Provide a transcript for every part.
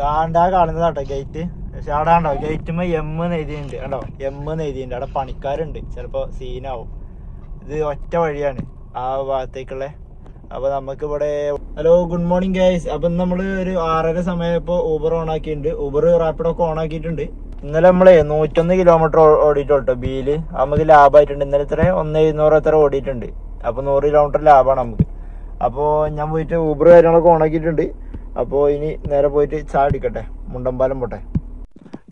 ആണ്ടാ കാണുന്നതാട്ടോ gate പക്ഷെ അവിടെ കണ്ടോ ഗേറ്റുമ്പോ എം എന്ന് എഴുതിയിട്ടുണ്ട്. കണ്ടോ? എം എന്ന് എഴുതിയിട്ടുണ്ട്. അവിടെ പണിക്കാരുണ്ട്. ചിലപ്പോ സീനാവും ഇത് ഒറ്റ വഴിയാണ് ആ ഭാഗത്തേക്കുള്ള. അപ്പൊ നമുക്ക് ഇവിടെ ഹലോ ഗുഡ് മോർണിംഗ് ഗൈസ് അപ്പൊ നമ്മൾ ഒരു ആറര സമയപ്പോ ഊബർ ഓൺ ആക്കിയിട്ടുണ്ട്. ഊബർ റാപ്പിഡ് ഒക്കെ ഓൺ ആക്കിയിട്ടുണ്ട്. ഇന്നലെ നമ്മളെ നൂറ്റൊന്ന് കിലോമീറ്റർ ഓടിയിട്ടോ ബിയിൽ നമുക്ക് ലാഭമായിട്ടുണ്ട്. ഇന്നലെ ഇത്ര ഒന്ന് എഴുന്നൂറ് എത്ര ഓടിയിട്ടുണ്ട്. അപ്പൊ നൂറ് കിലോമീറ്റർ ലാഭമാണ് നമുക്ക്. അപ്പോൾ ഞാൻ പോയിട്ട് ഊബർ കാര്യങ്ങളൊക്കെ ഓൺ ആക്കിയിട്ടുണ്ട്. അപ്പോൾ ഇനി നേരെ പോയിട്ട് ചായ അടിക്കട്ടെ മുണ്ടമ്പാലം പോട്ടെ.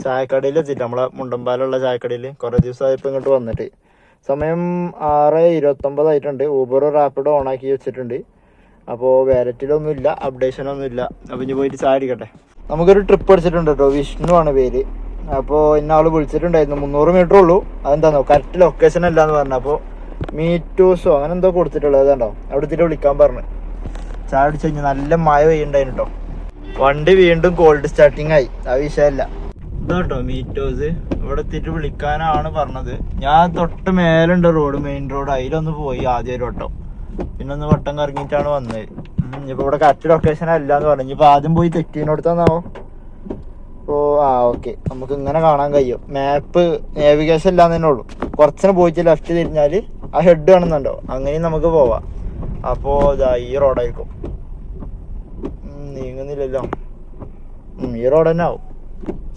ചായക്കടയിൽ എത്തിയിട്ട് നമ്മളെ മുണ്ടമ്പാലുള്ള ചായക്കടയിൽ കുറേ ദിവസമായപ്പോൾ ഇങ്ങോട്ട് വന്നിട്ട്. സമയം ആറ് ഇരുപത്തൊമ്പതായിട്ടുണ്ട് ഊബർ റാപ്പിഡ് ഓൺ ആക്കി വെച്ചിട്ടുണ്ട്. അപ്പോൾ വാലറ്റിലൊന്നും ഇല്ല അപ്ഡേഷൻ ഒന്നും ഇല്ല. അപ്പോൾ ഇനി പോയിട്ട് ചായ അടിക്കട്ടെ നമുക്കൊരു ട്രിപ്പ് അടിച്ചിട്ടുണ്ട് കേട്ടോ. വിഷ്ണു ആണ് പേര്. അപ്പോൾ ഇന്ന ആൾ വിളിച്ചിട്ടുണ്ടായിരുന്നു. മുന്നൂറ് മീറ്റർ ഉള്ളൂ. അതെന്താണോ കറക്റ്റ് ലൊക്കേഷൻ അല്ല എന്ന് പറഞ്ഞു അപ്പോൾ മീറ്റൂസോ അങ്ങനെ എന്തോ കൊടുത്തിട്ടുള്ളത് അതുണ്ടോ അവിടെ വിളിക്കാൻ പറഞ്ഞു. ചായ കഴിഞ്ഞാൽ നല്ല മഴ പെയ്യുണ്ടായിരുന്നു കേട്ടോ വണ്ടി വീണ്ടും കോൾഡ് സ്റ്റാർട്ടിങ് ആയി. ആ വിഷയമല്ല. ഇതാട്ടോ മീറ്റോസ് ഇവിടെ എത്തിയിട്ട് വിളിക്കാനാണ് പറഞ്ഞത്. ഞാൻ തൊട്ട് മേലുണ്ട് റോഡ് മെയിൻ റോഡ് അതിലൊന്ന് പോയി ആദ്യം ഒരു വട്ടം. പിന്നെ ഒന്ന് വട്ടം കറങ്ങിയിട്ടാണ് വന്നത്. ഇപ്പൊ ഇവിടെ കറക്റ്റ് ലൊക്കേഷൻ അല്ല എന്ന് പറഞ്ഞു. ഇപ്പൊ ആദ്യം പോയി തെറ്റിനോടത്താന്നാവോ ഓ ആ ഓക്കെ നമുക്ക് ഇങ്ങനെ കാണാൻ കഴിയും. മാപ്പ് നാവിഗേഷൻ ഇല്ലാന്ന് ഉള്ളൂ. കുറച്ചിനെ പോയിട്ട് ലെഫ്റ്റ് തിരിഞ്ഞാൽ ആ ഹെഡ് കാണുന്നുണ്ടോ? അങ്ങനെയും നമുക്ക് പോവാം. അപ്പോ ഇതാ ഈ റോഡായിരിക്കും നീങ്ങുന്നില്ലല്ലോ. ഈ റോഡ് തന്നെ ആവും.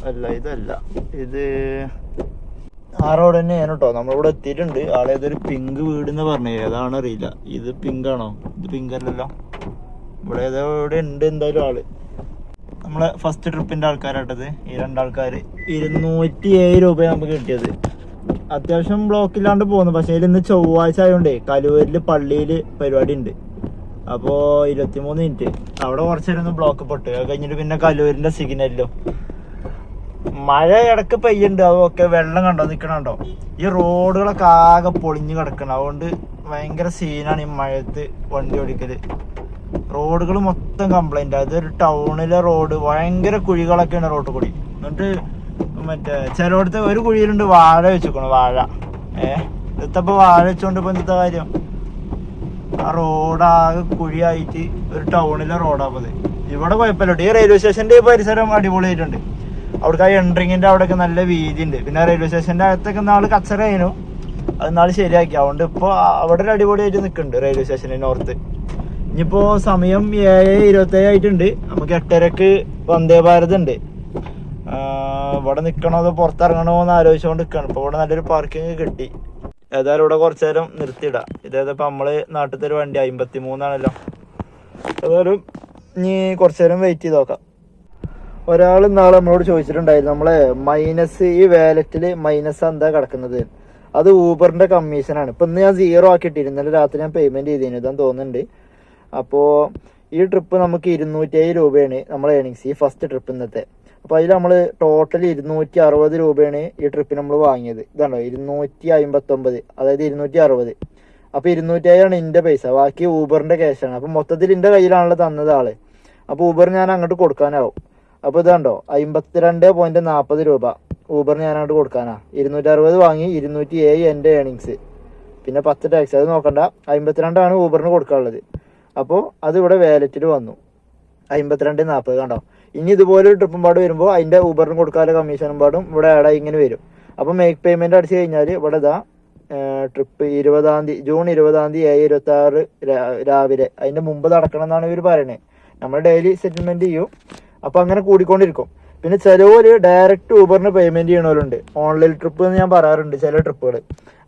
അല്ല ഇതല്ല. ഇത് ആ റോഡ് തന്നെയാണ് കേട്ടോ നമ്മളിവിടെ എത്തിയിട്ടുണ്ട്. ആളെ ഏതൊരു പിങ്ക് വീട് എന്ന് പറഞ്ഞു. ഏതാണ് അറിയില്ല. ഇത് പിങ്ക് ആണോ? ഇത് പിങ്ക് അല്ലല്ലോ. ഇവിടെ ഏതോ ഇവിടെ ഉണ്ട് എന്തായാലും ആൾ. നമ്മളെ ഫസ്റ്റ് ട്രിപ്പിന്റെ ആൾക്കാരാട്ടത്. ഈ രണ്ടാൾക്കാര്. ഇരുന്നൂറ്റി ഏഴ് രൂപയാണ് നമുക്ക് കിട്ടിയത്. അത്യാവശ്യം ബ്ലോക്ക് ഇല്ലാണ്ട് പോകുന്നു പക്ഷേ ഇന്ന് ചൊവ്വാഴ്ച ആയതുകൊണ്ടേ കലൂരിൽ പള്ളിയിൽ പരിപാടി ഉണ്ട് അപ്പോ ഇരുപത്തിമൂന്ന് മിനിറ്റ് അവിടെ കുറച്ചേരൊന്ന് ബ്ലോക്ക് പൊട്ടു. അത് കഴിഞ്ഞിട്ട് പിന്നെ കലൂരിന്റെ സിഗ്നലിലും മഴ ഇടയ്ക്ക് പെയ്യുണ്ട്. അതൊക്കെ വെള്ളം കണ്ടോ? നിക്കണോ ഈ റോഡുകളൊക്കെ ആകെ പൊളിഞ്ഞു കിടക്കണം. അതുകൊണ്ട് ഭയങ്കര സീനാണ് ഈ മഴത്ത് വണ്ടി ഓടിക്കൽ. റോഡുകൾ മൊത്തം കംപ്ലൈന്റ് അതൊരു ടൗണിലെ റോഡ് ഭയങ്കര കുഴികളൊക്കെയാണ് റോഡ് കൂടി. എന്നിട്ട് മറ്റേ ചിലയിടത്ത് ഒരു കുഴിയിലുണ്ട് വാഴ വെച്ചേക്കണു വാഴ. ഏഹ് ഇതിപ്പോ വാഴ വെച്ചോണ്ട് ഇപ്പൊ എന്താ കാര്യം? ആ റോഡാകെ കുഴിയായിട്ട് ഒരു ടൗണിലെ റോഡാപ്പത് ഇവിടെ കുഴപ്പമില്ല. ഈ റെയിൽവേ സ്റ്റേഷന്റെ പരിസരം അടിപൊളിയായിട്ടുണ്ട്. അവിടേക്ക് ആ എൻട്രിങ്ങിന്റെ അവിടെയൊക്കെ നല്ല വീതി ഉണ്ട് പിന്നെ റെയിൽവേ സ്റ്റേഷന്റെ അകത്തൊക്കെ നാൾ കച്ചറ ആയിരുന്നു അത് നാൾ ശരിയാക്കി. അതുകൊണ്ട് ഇപ്പൊ അവിടെ ഒരു അടിപൊളിയായിട്ട് നിൽക്കുന്നുണ്ട് റെയിൽവേ സ്റ്റേഷന്റെ നോർത്ത് ഇനിയിപ്പോ സമയം ഏഴ് ഇരുപത്തേഴ് ആയിട്ടുണ്ട്. നമുക്ക് എട്ടരക്ക് വന്ദേ ഭാരത് ഉണ്ട്. ഇവിടെ നിക്കണോ അതോ പുറത്തിറങ്ങണോ എന്ന് ആലോചിച്ചുകൊണ്ട് നിക്കണം ഇപ്പൊ ഇവിടെ നല്ലൊരു പാർക്കിംഗ് കിട്ടി. ഏതായാലും ഇവിടെ കുറച്ചു നേരം നിർത്തിയിടാം. ഇപ്പൊ നമ്മൾ നാട്ടിലത്തെ ഒരു വണ്ടി അമ്പത്തി മൂന്നാണല്ലോ ഏതായാലും ഇനി കുറച്ചു നേരം വെയിറ്റ് ചെയ്ത് നോക്കാം. ഒരാൾ നാളെ നമ്മളോട് ചോദിച്ചിട്ടുണ്ടായിരുന്നു നമ്മളെ മൈനസ് ഈ വാലറ്റിൽ മൈനസ് എന്താ കിടക്കുന്നത്? അത് ഊബറിന്റെ കമ്മീഷനാണ് ഇപ്പൊ ഇന്ന് ഞാൻ സീറോ ആക്കിയിട്ടിരുന്നു ഇന്നലെ രാത്രി ഞാൻ പേയ്മെന്റ് ചെയ്തിരുന്നു ഇതാന്ന് തോന്നുന്നുണ്ട്. അപ്പോ ഈ ട്രിപ്പ് നമുക്ക് ഇരുന്നൂറ്റി രൂപയാണ് നമ്മളെ ഏണിങ്സ് ഈ ഫസ്റ്റ് ട്രിപ്പ് ഇന്നത്തെ. അപ്പൊ അതിൽ നമ്മൾ ടോട്ടൽ ഇരുന്നൂറ്റി അറുപത് രൂപയാണ് ഈ ട്രിപ്പിന് നമ്മൾ വാങ്ങിയത്. ഇതാണോ? ഇരുന്നൂറ്റി അമ്പത്തി ഒമ്പത് അതായത് ഇരുന്നൂറ്റി അറുപത് അപ്പൊ ഇരുന്നൂറ്റി അയ്യാണ് എന്റെ പൈസ. ബാക്കി ഊബറിന്റെ ക്യാഷാണ് അപ്പൊ മൊത്തത്തിൽ എന്റെ കയ്യിലാണല്ലോ തന്നത് ആൾ. അപ്പൊ ഊബർ ഞാൻ അങ്ങോട്ട് കൊടുക്കാനാവും. അപ്പൊ ഇതാണ്ടോ? അമ്പത്തിരണ്ട് പോയിന്റ് നാപ്പത് രൂപ. ഊബർ ഞാൻ അങ്ങോട്ട് കൊടുക്കാനാ. ഇരുന്നൂറ്റി അറുപത് വാങ്ങി ഇരുന്നൂറ്റി ഏഴ് എന്റെ ഏണിങ്സ് പിന്നെ പത്ത് ടാക്സ് അത് നോക്കണ്ട. അമ്പത്തിരണ്ടാണ് ഊബറിന് കൊടുക്കാനുള്ളത്. അപ്പോൾ അത് ഇവിടെ വാലറ്റിൽ വന്നു. അമ്പത്തിരണ്ട് നാൽപ്പത് കണ്ടോ? ഇനി ഇതുപോലെ ഒരു ട്രിപ്പും പാട് വരുമ്പോൾ അതിന്റെ ഊബറിന് കൊടുക്കാതെ കമ്മീഷനും പാടും. ഇവിടെ ആഡ് ആയി ഇങ്ങനെ വരും. അപ്പം മേക്ക് പേയ്മെന്റ് അടിച്ചു കഴിഞ്ഞാൽ ഇവിടെ ഇതാ ട്രിപ്പ് ഇരുപതാം തീയതി ജൂൺ ഇരുപതാം തീയതി ഏഴ് ഇരുപത്തി ആറ് രാവിലെ. അതിന്റെ മുമ്പ് നടക്കണം എന്നാണ് ഇവർ പറയുന്നത് നമ്മൾ ഡെയിലി സെറ്റിൽമെന്റ് ചെയ്യും. അപ്പോൾ അങ്ങനെ കൂടിക്കൊണ്ടിരിക്കും. പിന്നെ ചിലവര് ഡയറക്റ്റ് ഊബറിന് പേയ്മെന്റ് ചെയ്യണവരുണ്ട്. ഓൺലൈൻ ട്രിപ്പ് എന്ന് ഞാൻ പറയാറുണ്ട് ചില ട്രിപ്പുകൾ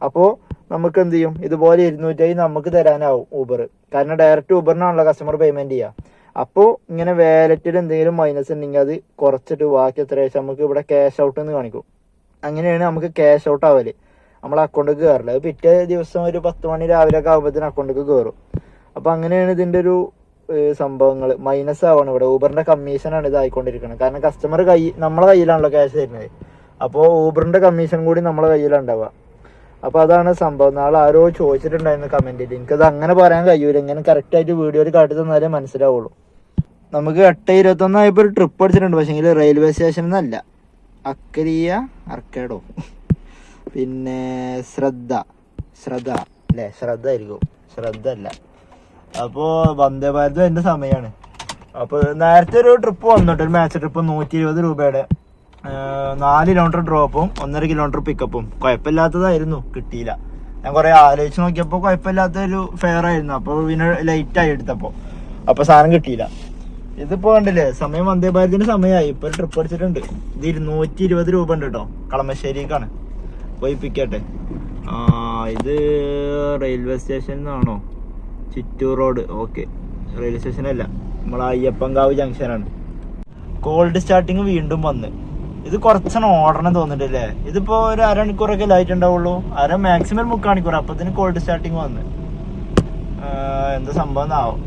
അപ്പോൾ നമുക്ക് എന്ത് ചെയ്യും? ഇതുപോലെ ഇരുന്നൂറ്റി നമുക്ക് തരാനാവും ഊബർ കാരണം ഡയറക്റ്റ് ഊബറിനാണല്ലോ കസ്റ്റമർ പേയ്മെന്റ് ചെയ്യുക അപ്പോൾ ഇങ്ങനെ വാലറ്റിൽ എന്തെങ്കിലും മൈനസ് ഉണ്ടെങ്കിൽ അത് കുറച്ചിട്ട് ബാക്കി എത്ര വെച്ചാൽ നമുക്ക് ഇവിടെ ക്യാഷ് ഔട്ട് എന്ന് കാണിക്കും. അങ്ങനെയാണ് നമുക്ക് ക്യാഷ് ഔട്ട് ആവൽ. നമ്മളെ അക്കൗണ്ടിലേക്ക് കയറില്ല അത് പിറ്റേ ദിവസം ഒരു പത്ത് മണി രാവിലെ ഒക്കെ ആകുമ്പോഴത്തേന് അക്കൗണ്ടിലേക്ക് കയറും അപ്പൊ അങ്ങനെയാണ് ഇതിന്റെ ഒരു സംഭവങ്ങൾ മൈനസ് ആവണം ഇവിടെ. ഊബറിന്റെ കമ്മീഷനാണ് ഇത് ആയിക്കൊണ്ടിരിക്കുന്നത് കാരണം കസ്റ്റമർ കൈ നമ്മളെ കയ്യിലാണല്ലോ ക്യാഷ് തരുന്നത്. അപ്പോൾ ഊബറിന്റെ കമ്മീഷൻ കൂടി നമ്മളെ കയ്യിലുണ്ടാവുക. അപ്പൊ അതാണ് സംഭവം. നാളെ ആരോ ചോദിച്ചിട്ടുണ്ടായിരുന്നു കമന്റിൽ എനിക്കത് അങ്ങനെ പറയാൻ കഴിയൂല. ഇങ്ങനെ കറക്റ്റ് ആയിട്ട് വീഡിയോയിൽ കാട്ടി തന്നാലേ മനസ്സിലാവുള്ളൂ. നമുക്ക് എട്ട് ഇരുപത്തൊന്ന് ആയപ്പോ ഒരു ട്രിപ്പ് അടിച്ചിട്ടുണ്ട്. പക്ഷേ റെയിൽവേ സ്റ്റേഷൻ എന്നല്ല. അക്കരിയ അർക്കേഡോ. പിന്നെ ശ്രദ്ധ. ശ്രദ്ധ അല്ലേ? ശ്രദ്ധ ആയിരിക്കും. ശ്രദ്ധ അല്ല. അപ്പോൾ വന്ദേ ഭാരത് എന്റെ സമയമാണ് അപ്പോൾ നേരത്തെ ഒരു ട്രിപ്പ് വന്നിട്ട് ഒരു മാച്ച് ട്രിപ്പ് നൂറ്റി ഇരുപത് രൂപയുടെ നാല് കിലോമീറ്റർ ഡ്രോപ്പും ഒന്നര കിലോമീറ്റർ പിക്കപ്പും കുഴപ്പമില്ലാത്തതായിരുന്നു. കിട്ടിയില്ല. ഞാൻ കുറേ ആലോചിച്ച് നോക്കിയപ്പോൾ കുഴപ്പമില്ലാത്ത ഒരു ഫെയർ ആയിരുന്നു. അപ്പോൾ പിന്നെ ലൈറ്റ് ആയി എടുത്തപ്പോൾ അപ്പോൾ സാധനം കിട്ടിയില്ല. ഇതിപ്പോ കണ്ടില്ലേ സമയം വന്ദേ ഭാരതിന്റെ സമയമായി. ഇപ്പൊ ട്രിപ്പ് അടിച്ചിട്ടുണ്ട് ഇത് ഇരുന്നൂറ്റി ഇരുപത് രൂപ ഉണ്ട് കേട്ടോ കളമശ്ശേരിക്കാണ്. പോയി പിക്കട്ടെ ആ ഇത് റെയിൽവേ സ്റ്റേഷനാണോ ചിറ്റൂർ റോഡ് ഓക്കെ റെയിൽവേ സ്റ്റേഷനല്ല നമ്മളെ ജംഗ്ഷൻ ജംഗ്ഷനാണ് കോൾഡ് സ്റ്റാർട്ടിങ് വീണ്ടും വന്ന്. ഇത് കുറച്ചാണ് ഓടണം തോന്നിട്ടല്ലേ? ഇതിപ്പോ ഒരു അരമണിക്കൂറൊക്കെ ലൈറ്റ് ഉണ്ടാവുള്ളൂ അര മാക്സിമം മുക്കാണിക്കൂർ അപ്പത്തിന് കോൾഡ് സ്റ്റാർട്ടിങ് വന്ന്. എന്താ സംഭവം എന്നാവും?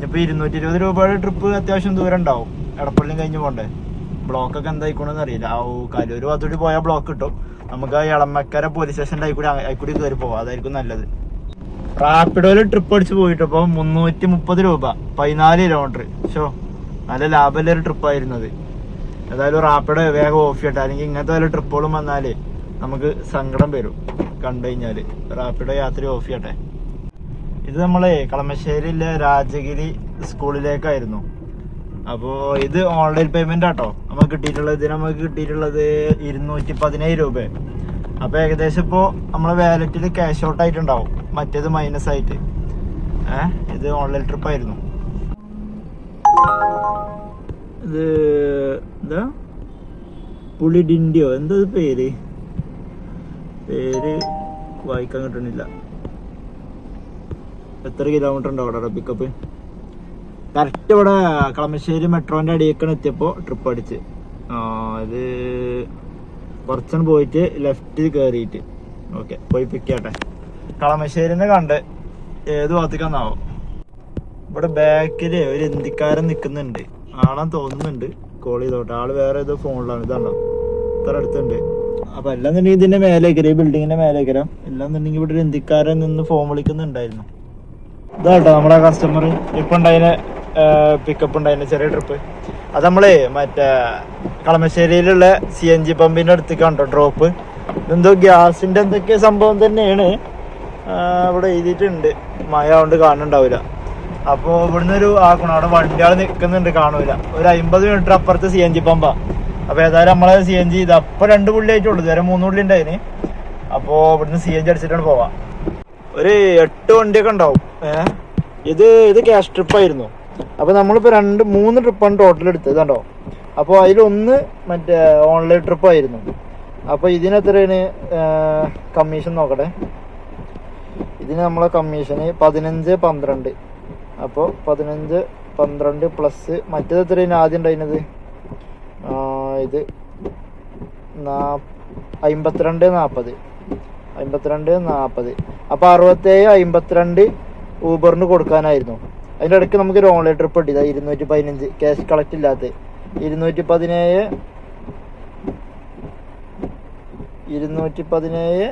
ഉം. ഇനിയിപ്പോ ഇരുന്നൂറ്റി ഇരുപത് രൂപയുടെ ട്രിപ്പ് അത്യാവശ്യം ദൂരം ഉണ്ടാവും. എടപ്പള്ളിയും കഴിഞ്ഞ് പോണ്ടേ. ബ്ലോക്ക് ഒക്കെ എന്തായിക്കോണെന്ന് അറിയില്ല. ആ ഓ കലൂര് ഭാഗത്തോട്ട് പോയാൽ ബ്ലോക്ക് കിട്ടും. നമുക്ക് ആ ഇളമക്കര പോലീസ് സ്റ്റേഷന്റെ ആയിക്കൂടി ആയിക്കൂടി കയറി പോവാം. അതായിരിക്കും നല്ലത്. റാപ്പിഡോയിൽ ട്രിപ്പ് അടിച്ച് പോയിട്ടപ്പോ മുന്നൂറ്റി മുപ്പത് രൂപ. പതിനാല് കിലോമീറ്റർ ഷോ നല്ല ലാഭമുള്ള ഒരു ട്രിപ്പ് ആയിരുന്നത്. ഏതായാലും റാപ്പിഡോ വേഗം ഓഫ് ചെയ്യട്ടെ. അല്ലെങ്കിൽ ഇങ്ങനത്തെ വല്ല ട്രിപ്പുകളും വന്നാൽ നമുക്ക് സങ്കടം വരും. കണ്ടു കഴിഞ്ഞാൽ റാപ്പിഡോ യാത്ര ഓഫ് ചെയ്യട്ടെ. ഇത് നമ്മളെ കളമശ്ശേരിയിലെ രാജഗിരി സ്കൂളിലേക്കായിരുന്നു. അപ്പോൾ ഇത് ഓൺലൈൻ പേയ്മെന്റ് ആട്ടോ. നമുക്ക് കിട്ടിയിട്ടുള്ളത് ഇതിന് നമുക്ക് കിട്ടിയിട്ടുള്ളത് ഇരുന്നൂറ്റി പതിനേഴ് രൂപ. അപ്പോൾ ഏകദേശം ഇപ്പോൾ നമ്മളെ വാലറ്റിൽ ക്യാഷ് ഔട്ട് ആയിട്ടുണ്ടാവും. മറ്റേത് മൈനസ് ആയിട്ട്. ഏഹ് ഇത് ഓൺലൈൻ ട്രിപ്പ് ആയിരുന്നു. ഇത് എന്താ? പുളിഡിൻഡിയോ എന്താ പേര്? പേര് വായിക്കാൻ കിട്ടണില്ല. എത്ര കിലോമീറ്റർ ഉണ്ട് അവിടെ പിക്കപ്പ് കറക്റ്റ് ഇവിടെ കളമശ്ശേരി മെട്രോന്റെ അടിയേക്കാണ് എത്തിയപ്പോൾ ട്രിപ്പ് അടിച്ച്. ഇത് കുറച്ചും പോയിട്ട് ലെഫ്റ്റ് കയറിയിട്ട് ഓക്കെ പോയി പിക്ക് ചെയ്യട്ടെ. കളമശ്ശേരിനെ കണ്ട് ഏത് ഭാഗത്തേക്കാന്നാവോ? ഇവിടെ ബാക്കിൽ ഒരു ഇന്ത്യക്കാരൻ നിൽക്കുന്നുണ്ട് ആളാന്ന് തോന്നുന്നുണ്ട്. കോൾ ചെയ്തോട്ടെ. ആൾ വേറെ ഏതോ ഫോണിലാണ് ഇതാണോ? ഇത്ര അടുത്തുണ്ട്. അപ്പൊ അല്ലാന്നുണ്ടെങ്കിൽ ഇതിന്റെ മേലേക്കര ഈ ബിൽഡിങ്ങിന്റെ മേലേക്കര. അല്ലാന്നുണ്ടെങ്കിൽ ഇവിടെ ഒരു ഇന്ത്യക്കാരൻ നിന്ന് ഫോൺ വിളിക്കുന്നുണ്ടായിരുന്നു. ഇതാട്ടോ നമ്മുടെ കസ്റ്റമർ ഇപ്പൊ ഉണ്ടായതിന് പിക്കപ്പ് ഉണ്ടായതിന് ചെറിയ ട്രിപ്പ് അത് നമ്മളേ മറ്റേ കളമശ്ശേരിയിലുള്ള സി എൻ ജി പമ്പിന്റെ അടുത്തേക്കാണ് ഡ്രോപ്പ് എന്തോ ഗ്യാസിന്റെ എന്തൊക്കെ സംഭവം തന്നെയാണ്. ഇവിടെ എഴുതിയിട്ടുണ്ട്. മഴ കൊണ്ട് കാണുന്നുണ്ടാവില്ല. അപ്പോൾ ഇവിടുന്ന് ഒരു ആക്കണം. അവിടെ വണ്ടികൾ നിൽക്കുന്നുണ്ട് കാണൂല. ഒരു അമ്പത് മീറ്റർ അപ്പുറത്ത് സി എൻ ജി പമ്പാ അപ്പോൾ ഏതായാലും നമ്മളെ സി എൻ ജി ഇത് അപ്പം രണ്ട് പുള്ളി ആയിട്ടുള്ളൂ ഇതുവരെ മൂന്ന് പുള്ളി ഉണ്ടായിന്. അപ്പോൾ ഇവിടുന്ന് സി എൻ ജി അടിച്ചിട്ടാണ് പോവാം. ഒരു എട്ട് വണ്ടിയൊക്കെ ഉണ്ടാവും. ഏഹ് ഇത് ഇത് ക്യാഷ് ട്രിപ്പ് ആയിരുന്നു. അപ്പൊ നമ്മളിപ്പോ രണ്ട് മൂന്ന് ട്രിപ്പാണ് ടോട്ടൽ എടുത്തത് കണ്ടോ? അപ്പോൾ അതിലൊന്ന് മറ്റേ ഓൺലൈൻ ട്രിപ്പ് ആയിരുന്നു. അപ്പൊ ഇതിന് എത്രയാണ്? കമ്മീഷൻ നോക്കട്ടെ. ഇതിന് നമ്മളെ കമ്മീഷന് പതിനഞ്ച് പന്ത്രണ്ട്. അപ്പോൾ പതിനഞ്ച് പന്ത്രണ്ട് പ്ലസ് മറ്റേത് എത്രയാണ് ആദ്യം ഉണ്ടായിരുന്നത്? ഇത് അമ്പത്തിരണ്ട് നാൽപ്പത് അമ്പത്തിരണ്ട് നാൽപ്പത് അപ്പോൾ അറുപത്തേഴ് അമ്പത്തിരണ്ട് ഊബറിന് കൊടുക്കാനായിരുന്നു. അതിന്റെ ഇടയ്ക്ക് നമുക്കൊരു ഓൺലൈൻ ട്രിപ്പ് കിട്ടിയതാ ഇരുന്നൂറ്റി പതിനഞ്ച് ക്യാഷ് കളക്ട് ഇല്ലാത്ത. ഇരുന്നൂറ്റി പതിനേഴ് ഇരുന്നൂറ്റി പതിനേഴ്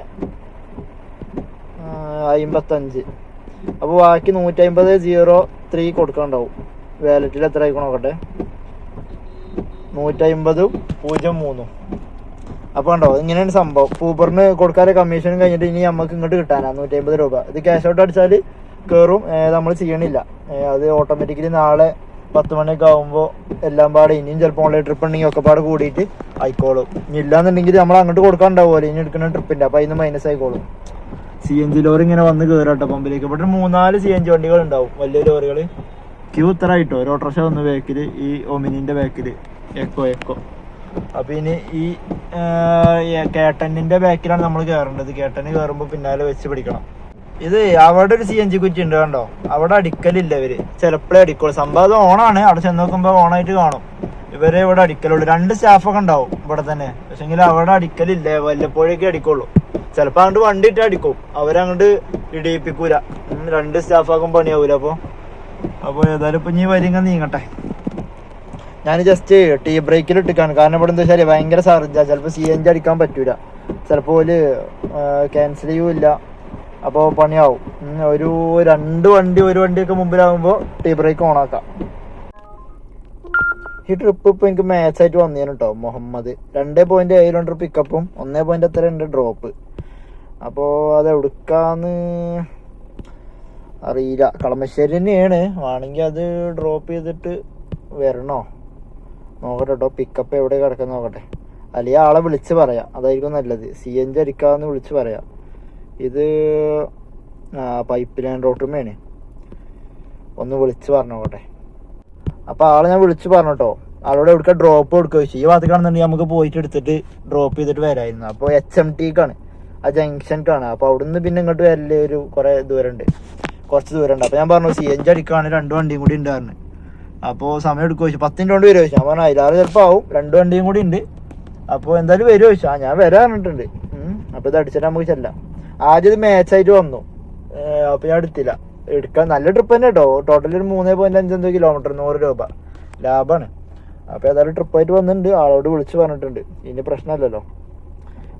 അമ്പത്തഞ്ച് അപ്പോൾ ബാക്കി നൂറ്റി അമ്പത് സീറോ ത്രീ കൊടുക്കാനുണ്ടാവും വാലറ്റിൽ എത്ര ആയിക്കോ നോക്കട്ടെ? നൂറ്റി അമ്പതും പൂജ്യം മൂന്നും. അപ്പോൾ കണ്ടോ ഇങ്ങനെയാണ് സംഭവം. ഊബറിന് കൊടുക്കാതെ കമ്മീഷനും കഴിഞ്ഞിട്ട് ഇനി നമുക്ക് ഇങ്ങോട്ട് കിട്ടാനാ നൂറ്റി അമ്പത് രൂപ. ഇത് ക്യാഷ് ഔട്ട് അടിച്ചാൽ കേറും നമ്മൾ ചെയ്യണില്ല. അത് ഓട്ടോമാറ്റിക്കലി നാളെ പത്ത് മണിയൊക്കെ ആകുമ്പോൾ എല്ലാം പാടെ ഇനിയും ചിലപ്പോൾ ഓൺലൈൻ ട്രിപ്പ് ഉണ്ടെങ്കിൽ ഒക്കെ പാടെ കൂടിയിട്ട് ആയിക്കോളും. ഇല്ല ഇല്ലാന്നുണ്ടെങ്കിൽ നമ്മൾ അങ്ങോട്ട് കൊടുക്കാണ്ടാവുമല്ലോ ഇനി എടുക്കുന്ന ട്രിപ്പിന്റെ അപ്പോൾ അതിന് മൈനസ് ആയിക്കോളും. സി എൻ ജി ലോറി ഇങ്ങനെ വന്ന് കേറട്ടെ പമ്പിലേക്ക് ഇവിടെ മൂന്നാൽ സി എൻ ജി വണ്ടികൾ ഉണ്ടാവും വലിയ ലോറികൾ ക്യൂ ഇത്ര ആയിട്ടോ? ഒരു ഓട്ടോറിക്ഷ വന്ന് ബാക്കിൽ ഈ ഒമിനിന്റെ ബാക്കിൽ എക്കോ എക്കോ അപ്പൊ ഇനി ഈ കേട്ടനിന്റെ ബാക്കിലാണ് നമ്മൾ കയറേണ്ടത് കേട്ടന് കയറുമ്പോൾ പിന്നാലെ വെച്ച് പിടിക്കണം. ഇത് അവിടെ ഒരു സി എൻ ജി കുറ്റി ഉണ്ട് കണ്ടോ? അവിടെ അടിക്കലില്ല ഇവർ. ചിലപ്പോഴേ അടിക്കുള്ളൂ. സംഭവം ഓണാണ്. അവിടെ ചെന്ന് നോക്കുമ്പോൾ ഓണായിട്ട് കാണും. ഇവരെ ഇവിടെ അടിക്കലുള്ളൂ. രണ്ട് സ്റ്റാഫൊക്കെ ഉണ്ടാവും ഇവിടെ തന്നെ. പക്ഷെങ്കിൽ അവിടെ അടിക്കലില്ല. വല്ലപ്പോഴേക്ക് അടിക്കുള്ളൂ. ചിലപ്പോൾ അങ്ങോട്ട് വണ്ടി ഇട്ട് അടിക്കും. അവരങ്ങോട്ട് ഇടിയിപ്പിക്കൂല. രണ്ട് സ്റ്റാഫാക്കും പണിയാവൂല അപ്പോൾ അപ്പോൾ ഏതായാലും ഇപ്പം ഇനി വരിങ്ങ നീങ്ങട്ടെ. ഞാൻ ജസ്റ്റ് ടീ ബ്രേക്കിൽ ഇട്ടിക്കാണ്. കാരണം ഇവിടെ എന്താ വെച്ചാൽ ഭയങ്കര സർജാ ചിലപ്പോൾ സി എൻ ജി അടിക്കാൻ പറ്റൂല. ചിലപ്പോൾ ഓൽ ക്യാൻസൽ ചെയ്യൂല അപ്പോൾ പണിയാവും. ഒരു രണ്ട് വണ്ടി ഒരു വണ്ടിയൊക്കെ മുമ്പിലാകുമ്പോൾ ടീ ബ്രേക്ക് ഓണാക്കാം ഈ ട്രിപ്പ് ഇപ്പോൾ എനിക്ക് മാച്ച് ആയിട്ട് വന്നേന് കേട്ടോ മുഹമ്മദ്. രണ്ടേ പോയിന്റ് ഏഴ് കിലോമീറ്റർ പിക്കപ്പും ഒന്നേ പോയിന്റ് എത്ര ഉണ്ട് ഡ്രോപ്പ് അപ്പോൾ അത് എവിടുക്കാന്ന് അറിയില്ല. കളമശ്ശേരി തന്നെയാണ്. വേണമെങ്കിൽ അത് ഡ്രോപ്പ് ചെയ്തിട്ട് വരണോ? നോക്കട്ടെ കേട്ടോ പിക്കപ്പ് എവിടെ കിടക്കുന്ന നോക്കട്ടെ. അല്ലെങ്കിൽ ആളെ വിളിച്ച് പറയാം. അതായിരിക്കും നല്ലത്. സി എൻ ജി അരിക്കാന്ന് വിളിച്ച് പറയാം. ഇത് പൈപ്പ് ലൈൻ റോട്ടുമേണ് ഒന്ന് വിളിച്ച് പറഞ്ഞോട്ടെ അപ്പൊ ആളെ ഞാൻ വിളിച്ച് പറഞ്ഞോട്ടോ ആളോട് എവിടെ ഡ്രോപ്പ് കൊടുക്കുക ചോദിച്ചു. ഈ ഭാഗത്ത് കാണുന്നുണ്ടെങ്കിൽ നമുക്ക് പോയിട്ട് എടുത്തിട്ട് ഡ്രോപ്പ് ചെയ്തിട്ട് വരായിരുന്നു. അപ്പോൾ എച്ച് എം ടിക്കാണ് ആ ജംഗ്ഷൻക്കാണ് അപ്പോൾ അവിടുന്ന് പിന്നെ ഇങ്ങോട്ട് വരൽ ഒരു കുറെ ദൂരം ഉണ്ട് കുറച്ച് ദൂരം ഉണ്ട് അപ്പോൾ ഞാൻ പറഞ്ഞു സി എൻ ജി അടിക്കാണ്. രണ്ട് വണ്ടിയും കൂടി ഉണ്ടായിരുന്നു. പറഞ്ഞു അപ്പോൾ സമയം എടുക്കുക ചോദിച്ചു. പത്തിന്റെ കൊണ്ട് വരുമോ ചോദിച്ചു. ഞാൻ പറഞ്ഞു അതിലാറ് ചിലപ്പോൾ ആവും. രണ്ട് വണ്ടിയും കൂടി ഉണ്ട്. അപ്പോൾ എന്തായാലും വരുമോ ചോദിച്ചു. ആ ഞാൻ വരാൻ പറഞ്ഞിട്ടുണ്ട്. അപ്പോൾ ഇത് അടിച്ചിട്ട് നമുക്ക് ചെല്ലാം. ആദ്യം ഇത് മാച്ചായിട്ട് വന്നു. അപ്പോൾ ഞാൻ എടുത്തില്ല. എടുക്കാൻ നല്ല ട്രിപ്പ് തന്നെ കേട്ടോ ടോട്ടൽ ഒരു മൂന്ന് പോയിന്റ് അഞ്ച് അഞ്ചെന്തോ കിലോമീറ്റർ നൂറ് രൂപ. ലാഭമാണ് അപ്പോൾ ഏതായാലും ട്രിപ്പായിട്ട് വന്നിട്ടുണ്ട്. ആളോട് വിളിച്ച് പറഞ്ഞിട്ടുണ്ട്. ഇനി പ്രശ്നമല്ലല്ലോ.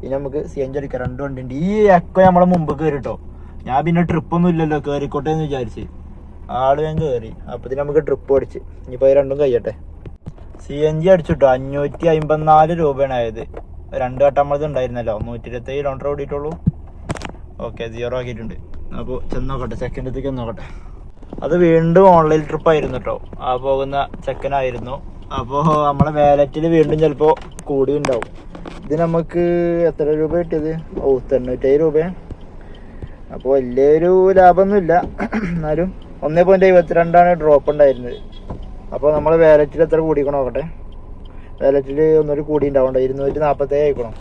ഇനി നമുക്ക് സി എൻ ജി അടിക്കാം. രണ്ട് വണ്ടി ഉണ്ട് ഈ എക്കോ നമ്മളെ മുമ്പ് കയറി കേട്ടോ ഞാൻ പിന്നെ ട്രിപ്പൊന്നും ഇല്ലല്ലോ. കയറിക്കോട്ടെ എന്ന് വിചാരിച്ച്. ആൾ ഞാൻ കയറി അപ്പത്തിന് നമുക്ക് ട്രിപ്പ് അടിച്ച് ഇനിയിപ്പോൾ രണ്ടും കഴിയട്ടെ. സി എൻ ജി അടിച്ചിട്ടോ? അഞ്ഞൂറ്റി അമ്പത്തിനാല് രൂപയാണ് ആയത്. രണ്ട് വട്ടം നമ്മളത് ഉണ്ടായിരുന്നല്ലോ. നൂറ്റി ഇരുപത്തി കിലോമീറ്റർ ഓടിയിട്ടുള്ളൂ. ഓക്കെ സീറോ ആക്കിയിട്ടുണ്ട്. അപ്പോൾ ചെന്ന് നോക്കട്ടെ. സെക്കൻഡത്തേക്ക് നോക്കട്ടെ. അത് വീണ്ടും ഓൺലൈൻ ട്രിപ്പ് ആയിരുന്നു കേട്ടോ ആ പോകുന്ന ചെക്കനായിരുന്നു. അപ്പോൾ നമ്മളെ വാലറ്റിൽ വീണ്ടും ചിലപ്പോൾ കൂടി ഉണ്ടാവും. ഇത് നമുക്ക് എത്ര രൂപ കിട്ടിയത്? ഓ തൊണ്ണൂറ്റേഴ് രൂപ അപ്പോൾ വലിയൊരു ലാഭമൊന്നുമില്ല. എന്നാലും ഒന്നേ പോയിന്റ് എഴുപത്തിരണ്ടാണ് ഡ്രോപ്പ് ഉണ്ടായിരുന്നത്. അപ്പോൾ നമ്മൾ വാലറ്റിൽ എത്ര കൂടിക്കണം നോക്കട്ടെ. വാലറ്റിൽ ഒന്നൊരു കൂടി ഉണ്ടാവണ്ട ഇരുന്നൂറ്റി നാൽപ്പത്തേഴ് ആയിക്കണം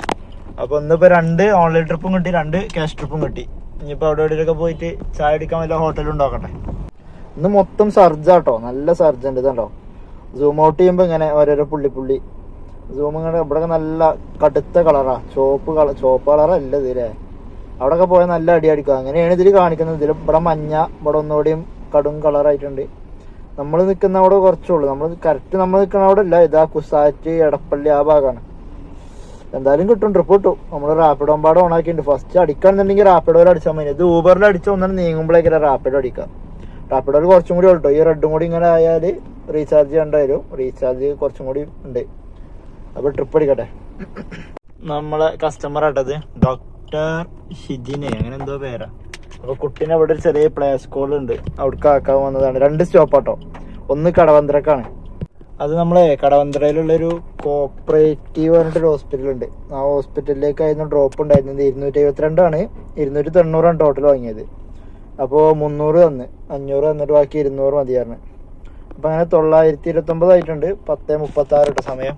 അപ്പോൾ ഇന്നിപ്പോൾ രണ്ട് ഓൺലൈൻ ട്രിപ്പും കിട്ടി രണ്ട് ക്യാഷ് ട്രിപ്പും കിട്ടി. ഇനിയിപ്പോൾ അവിടെ എവിടെയൊക്കെ പോയിട്ട് ചായ അടിക്കാൻ വല്ല ഹോട്ടലും ഉണ്ടാക്കട്ടെ ഇന്ന് മൊത്തം സർജാട്ടോ നല്ല സർജ ഉണ്ട് ഇതുണ്ടോ. സൂം ഔട്ട് ചെയ്യുമ്പോൾ ഇങ്ങനെ ഓരോരോ പുള്ളി പുള്ളി. സൂം ഇങ്ങനെ ഇവിടെ നല്ല കടുത്ത കളറാ ചോപ്പ് കളർ ചോപ്പ് കളറല്ല ഇതിലേ അവിടെയൊക്കെ പോയാൽ നല്ല അടി അടിക്കുക അങ്ങനെയാണ് ഇതിൽ കാണിക്കുന്നത്. ഇതിൽ ഇവിടെ മഞ്ഞ ഇവിടെ ഒന്നുകൂടിയും കടും കളറായിട്ടുണ്ട്. നമ്മൾ നിൽക്കുന്ന അവിടെ കുറച്ചേ കുറച്ചുള്ളൂ. നമ്മൾ കറക്റ്റ് നമ്മൾ നിൽക്കുന്ന അവിടെ ഇല്ല. ഇതാ കുസാറ്റ് എടപ്പള്ളി ആ ഭാഗമാണ് എന്തായാലും കിട്ടും. ട്രിപ്പ് കിട്ടും. നമ്മൾ റാപ്പിഡോ ഒമ്പാട് ഓൺ ആക്കിയിട്ടുണ്ട്. ഫസ്റ്റ് അടിക്കാന്നുണ്ടെങ്കിൽ റാപ്പിഡോയിൽ അടിച്ചാൽ മതി. ഇത് ഊബറിൽ അടിച്ച ഒന്നും നീങ്ങുമ്പോഴേക്കും റാപ്പിഡോ അടിക്കാം റാപ്പിഡോയിൽ കുറച്ചും കൂടി ഉള്ളൂ. ഈ റെഡും കൂടി ഇങ്ങനെ ആയാൽ റീചാർജ് ചെയ്യേണ്ട വരും. റീചാർജ് കുറച്ചും കൂടി ഉണ്ട്. അപ്പോൾ ട്രിപ്പ് അടിക്കട്ടെ. നമ്മളെ കസ്റ്റമർ ആട്ടത് ഡോക്ടർ ഷിജിനെ അങ്ങനെ എന്തോ പേരാ. അപ്പൊ കുട്ടീനെ അവിടെ ഒരു ചെറിയ പ്ലേ സ്കൂൾ ഉണ്ട്. അവിടേക്ക് ആക്കാൻ വന്നതാണ്. രണ്ട് സ്റ്റോപ്പാട്ടോ ഒന്ന് കടവന്ത്രക്കാണ്. അത് നമ്മളെ കടവന്ത്രയിലുള്ളൊരു കോപ്പറേറ്റീവ് പറഞ്ഞിട്ടൊരു ഹോസ്പിറ്റൽ ഉണ്ട്. ആ ഹോസ്പിറ്റലിലേക്കായിരുന്നു ഡ്രോപ്പ് ഉണ്ടായിരുന്നത്. ഇരുന്നൂറ്റി എഴുപത്തിരണ്ടാണ്. ഇരുന്നൂറ്റി തൊണ്ണൂറാണ് ടോട്ടൽ വാങ്ങിയത്. അപ്പോൾ മുന്നൂറ് തന്ന്. അഞ്ഞൂറ് തന്നിട്ട് ബാക്കി ഇരുന്നൂറ് മതിയായിരുന്നു. അപ്പം അങ്ങനെ തൊള്ളായിരത്തി ഇരുപത്തൊമ്പത് ആയിട്ടുണ്ട്. പത്ത് മുപ്പത്തി ആറ് കേട്ടോ സമയം.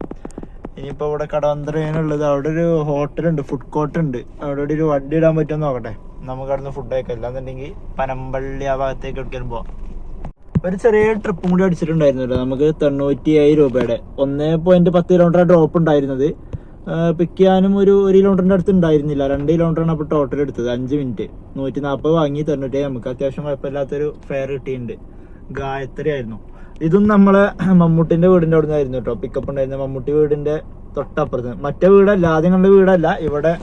ഇനിയിപ്പോൾ ഇവിടെ കടവന്ത്രയിലുള്ളത് അവിടെ ഒരു ഹോട്ടലുണ്ട് ഫുഡ് കോർട്ട് ഉണ്ട്. അവിടെ ഒരു വണ്ടി ഇടാൻ പറ്റുമെന്ന് നോക്കട്ടെ. നമുക്ക് അവിടെ നിന്ന് ഫുഡ് കഴിക്കാം. അല്ലാന്നുണ്ടെങ്കിൽ പനമ്പള്ളി ആ ഭാഗത്തേക്ക് എടുക്കാൻ പോവാം. ഒരു ചെറിയ ട്രിപ്പും കൂടി അടിച്ചിട്ടുണ്ടായിരുന്നല്ലോ. നമുക്ക് തൊണ്ണൂറ്റി ഏഴ് രൂപയുടെ ഒന്ന് പോയിന്റ് പത്ത് കിലോമീറ്റർ ഡ്രോപ്പ് ഉണ്ടായിരുന്നത്. പിക്ക് ചെയ്യാനും ഒരു ഒരു കിലോമീറ്ററിന്റെ അടുത്ത് ഉണ്ടായിരുന്നില്ല. രണ്ട് കിലോമീറ്ററാണ് അപ്പോൾ ടോട്ടൽ എടുത്തത്. അഞ്ച് മിനിറ്റ് നൂറ്റി നാൽപ്പത് വാങ്ങി തൊണ്ണൂറ്റി നമുക്ക്. അത്യാവശ്യം കുഴപ്പമില്ലാത്തൊരു ഫെയർ കിട്ടിയിട്ടുണ്ട്. ഗായത്രി ആയിരുന്നു. ഇതും നമ്മളെ മമ്മൂട്ടിന്റെ വീടിന്റെ അവിടെ നിന്നായിരുന്നു കേട്ടോ. പിക്കപ്പ് ഉണ്ടായിരുന്നത് മമ്മൂട്ടി വീടിന്റെ തൊട്ടപ്പുറത്ത്. മറ്റേ വീടല്ല. ആദ്യം കണ്ട വീടല്ല. ഇവിടെ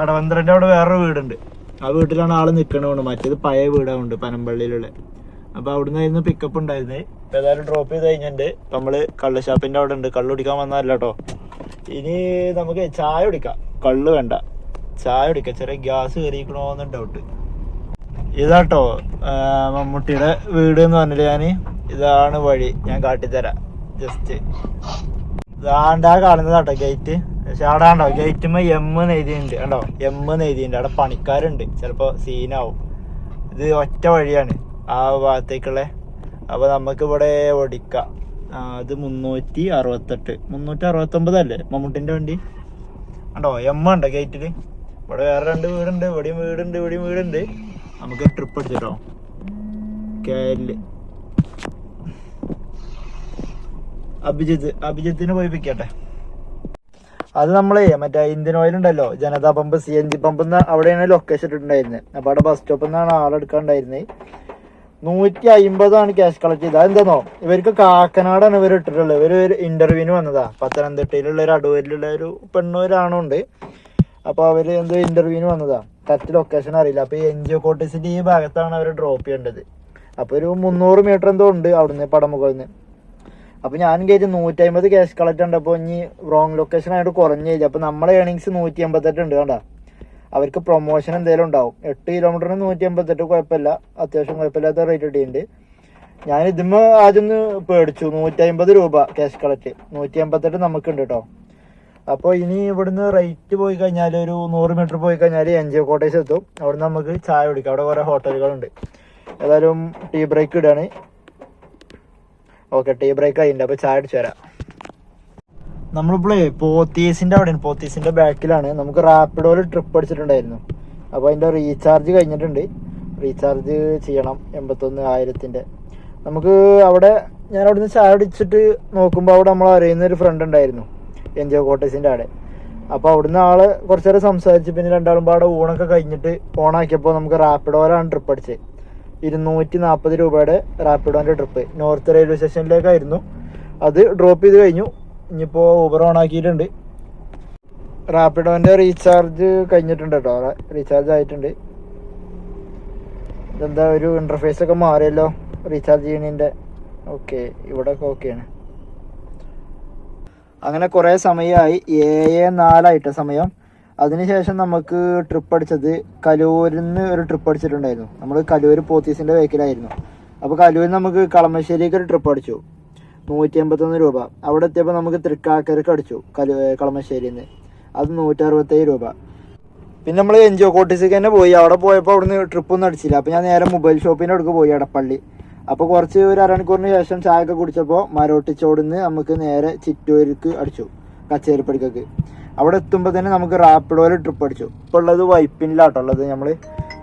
കടവന്ത്രന്റെ അവിടെ വേറൊരു വീടുണ്ട്. ആ വീട്ടിലാണ് ആൾ നിൽക്കണോണ്ട് മറ്റേത് പഴയ വീടാവുണ്ട് പനമ്പള്ളിയിലുള്ള. അപ്പൊ അവിടുന്നായിരുന്നു പിക്കപ്പ് ഉണ്ടായിരുന്നത് ഇപ്പൊ ഏതായാലും ഡ്രോപ്പ് ചെയ്ത് കഴിഞ്ഞിട്ടുണ്ട്. നമ്മൾ കള്ള് ഷാപ്പിന്റെ അവിടെ ഉണ്ട്. കള്ള് കുടിക്കാൻ വന്നാല കേട്ടോ ഇനി നമുക്ക് ചായ കുടിക്കാം. കള്ള് വേണ്ട. ചായ കുടിക്കാം. ചെറിയ ഗ്യാസ് കയറിക്കണോന്ന് ഡൗട്ട് ഇതാട്ടോ മമ്മൂട്ടിയുടെ വീട് എന്ന് പറഞ്ഞില്ല ഞാൻ? ഇതാണ് വഴി. ഞാൻ കാട്ടിത്തരാം. ജസ്റ്റ് ഇതാണ്ടാ കാണുന്നതാട്ടോ ഗേറ്റ് പക്ഷെ അവിടെ എം എന്ന് എഴുതിയിട്ടുണ്ട്. എം എന്ന് എഴുതിയിട്ടുണ്ട്. അവിടെ പണിക്കാരുണ്ട്. ചിലപ്പോ സീനാവും ഇത് ഒറ്റ വഴിയാണ്. ആ ഭാഗത്തേക്കുള്ള. അപ്പൊ നമുക്ക് ഇവിടെ ഓടിക്കാം. അത് മുന്നൂറ്റി അറുപത്തെട്ട് മുന്നൂറ്റി അറുപത്തൊമ്പതല്ലേ മമ്മൂട്ടിന്റെ വണ്ടി? ഉണ്ടോ എം ഉണ്ടോ ഗേറ്റിൽ? ഇവിടെ വേറെ രണ്ട് വീടുണ്ട്. ഇവിടെയും വീടുണ്ട്. ഇവിടെയും വീടുണ്ട്. നമുക്ക് ട്രിപ്പ് അടിച്ചിട്ടോ കേരള അഭിജിത്ത് അഭിജിത്തിന് പോയി പിക്കട്ടെ അത് നമ്മളെ മറ്റേ ഇന്ത്യൻ ഓയിൽ ഉണ്ടല്ലോ Janata pump C N G pump അവിടെയാണ് ലൊക്കേഷൻ ഇട്ടിട്ടുണ്ടായിരുന്നത് അപ്പൊ അവിടെ ബസ് സ്റ്റോപ്പിൽ നിന്നാണ് ആളെടുക്കാണ്ടായിരുന്നത് നൂറ്റി അയിമ്പതാണ് ക്യാഷ് കളക്ട് ചെയ്തത്. അതെന്താണോ ഇവർക്ക് കാക്കനാടാണ് ഇവർ ഇട്ടിട്ടുള്ളത്. ഇവർ ഒരു ഇന്റർവ്യൂവിന് വന്നതാ. പത്തനംതിട്ടയിലുള്ള ഒരു അടൂരിലുള്ള ഒരു പെണ്ണൂരാണുണ്ട്. അപ്പൊ അവർ എന്തോ ഇന്റർവ്യൂവിന് വന്നതാ. കറക്റ്റ് ലൊക്കേഷൻ അറിയില്ല. അപ്പൊ എൻ ജി ഒ കോട്ടേഴ്സിന്റെ ഈ ഭാഗത്താണ് അവർ ഡ്രോപ്പ് ചെയ്യേണ്ടത്. അപ്പൊ ഒരു മുന്നൂറ് മീറ്റർ എന്തോ ഉണ്ട് അവിടുന്ന് പടമുകളിൽ നിന്ന് അപ്പൊ ഞാൻ കേജ് നൂറ്റി അമ്പത് ക്യാഷ് കളക്ട് ഉണ്ട് അപ്പൊ ഇനി റോങ് ലൊക്കേഷൻ ആയിട്ട് കുറഞ്ഞു കഴിഞ്ഞു അപ്പൊ നമ്മളെ ഏണിങ്സ് നൂറ്റി എൺപത്തെട്ട് ഉണ്ട് കണ്ടാ. അവർക്ക് പ്രൊമോഷൻ എന്തെങ്കിലും ഉണ്ടാവും. എട്ട് കിലോമീറ്ററിന് നൂറ്റി എൺപത്തെട്ട് കുഴപ്പമില്ല അത്യാവശ്യം കുഴപ്പമില്ലാത്ത റേറ്റ് കിട്ടിയിട്ടുണ്ട് ഞാൻ ഇതിമ്മ ആദ്യം ഒന്ന് പേടിച്ചു. നൂറ്റി അമ്പത് രൂപ ക്യാഷ് കളക്ട് നൂറ്റി എൺപത്തെട്ട് നമുക്കുണ്ട് കേട്ടോ അപ്പോൾ ഇനി ഇവിടുന്ന് റേറ്റ് പോയി കഴിഞ്ഞാൽ ഒരു നൂറ് മീറ്റർ പോയി കഴിഞ്ഞാൽ എൻ ജി കോട്ടേഴ്സ് എത്തും. അവിടെ നമുക്ക് ചായ കുടിക്കാം. അവിടെ കുറേ ഹോട്ടലുകളുണ്ട് ഏതായാലും ടീ ബ്രേക്ക് ഇടുകയാണ്. ഓക്കെ ടീ ബ്രേക്ക് ആയിട്ടുണ്ട് അപ്പോൾ ചായ അടിച്ചു വരാം. നമ്മളിപ്പോഴേ പോത്തീസിന്റെ അവിടെയാണ്. പോത്തീസിന്റെ ബാക്കിലാണ്. നമുക്ക് റാപ്പിഡോയിൽ ട്രിപ്പ് അടിച്ചിട്ടുണ്ടായിരുന്നു. അപ്പോൾ അതിന്റെ റീചാർജ് കഴിഞ്ഞിട്ടുണ്ട്. റീചാർജ് ചെയ്യണം. എൺപത്തൊന്ന് ആയിരത്തിന്റെ നമുക്ക് അവിടെ ഞാൻ അവിടെ നിന്ന് ചായ അടിച്ചിട്ട് നോക്കുമ്പോൾ അവിടെ നമ്മൾ അറിയുന്ന ഒരു ഫ്രണ്ട് ഉണ്ടായിരുന്നു. എൻ ജി ഒ കോട്ടേഴ്സിന്റെ അവിടെ അപ്പോൾ അവിടുന്ന് ആൾ കുറച്ചേരം സംസാരിച്ച് പിന്നെ രണ്ടാളും പാടെ ഊണൊക്കെ കഴിഞ്ഞിട്ട് ഓണാക്കിയപ്പോൾ നമുക്ക് റാപ്പിഡോയിലാണ് ട്രിപ്പ് അടിച്ചത്. ഇരുന്നൂറ്റി നാൽപ്പത് രൂപയുടെ റാപ്പിഡോന്റെ ട്രിപ്പ് നോർത്ത് റെയിൽവേ സ്റ്റേഷനിലേക്കായിരുന്നു അത് ഡ്രോപ്പ് ചെയ്ത് കഴിഞ്ഞു. ഇനിയിപ്പോൾ ഊബർ ഓൺ ആക്കിയിട്ടുണ്ട്. റാപ്പിഡോന്റെ റീചാർജ് കഴിഞ്ഞിട്ടുണ്ട് കേട്ടോ. റീചാർജ് ആയിട്ടുണ്ട്. ഇതെന്താ ഒരു ഇന്റർഫേസ് ഒക്കെ മാറിയല്ലോ? റീചാർജ് ചെയ്യണതിന്റെ ഓക്കെ ഇവിടെ ഒക്കെ ഓക്കെയാണ് അങ്ങനെ കുറേ സമയമായി. ഏഴ് നാലായിട്ട് സമയം. അതിനുശേഷം നമുക്ക് ട്രിപ്പ് അടിച്ചത് കലൂരിൽ നിന്ന് ഒരു ട്രിപ്പ് അടിച്ചിട്ടുണ്ടായിരുന്നു. നമ്മൾ കലൂർ പോത്തീസിന്റെ വേക്കിലായിരുന്നു അപ്പോൾ കലൂരിൽ നമുക്ക് കളമശ്ശേരിക്ക് ഒരു ട്രിപ്പ് അടിച്ചു. നൂറ്റി എൺപത്തൊന്ന് രൂപ. അവിടെ എത്തിയപ്പോൾ നമുക്ക് തൃക്കാക്കരക്ക് അടിച്ചു കലു കളമശ്ശേരിയിൽ നിന്ന് അത് നൂറ്റി അറുപത്തേഴ് രൂപ. പിന്നെ നമ്മൾ എൻ ജി ഒ കോട്ടീസിക്ക് തന്നെ പോയി. അവിടെ പോയപ്പോൾ അവിടുന്ന് ട്രിപ്പൊന്നും അടിച്ചില്ല. അപ്പോൾ ഞാൻ നേരെ മൊബൈൽ ഷോപ്പിന്റെ അടുക്ക് പോയി എടപ്പള്ളി. അപ്പോൾ കുറച്ച് ഒരു അരമണിക്കൂറിന് ശേഷം ചായ ഒക്കെ കുടിച്ചപ്പോൾ മരോട്ടിച്ചോടുന്ന് നമുക്ക് നേരെ ചിറ്റൂരിക്ക് അടിച്ചു കച്ചേരിപ്പടിക്കൊക്കെ. അവിടെ എത്തുമ്പോൾ തന്നെ നമുക്ക് റാപ്പിഡോയിൽ ട്രിപ്പ് അടിച്ചു. ഇപ്പോൾ ഉള്ളത് വൈപ്പിനിലാട്ടോ ഉള്ളത് നമ്മൾ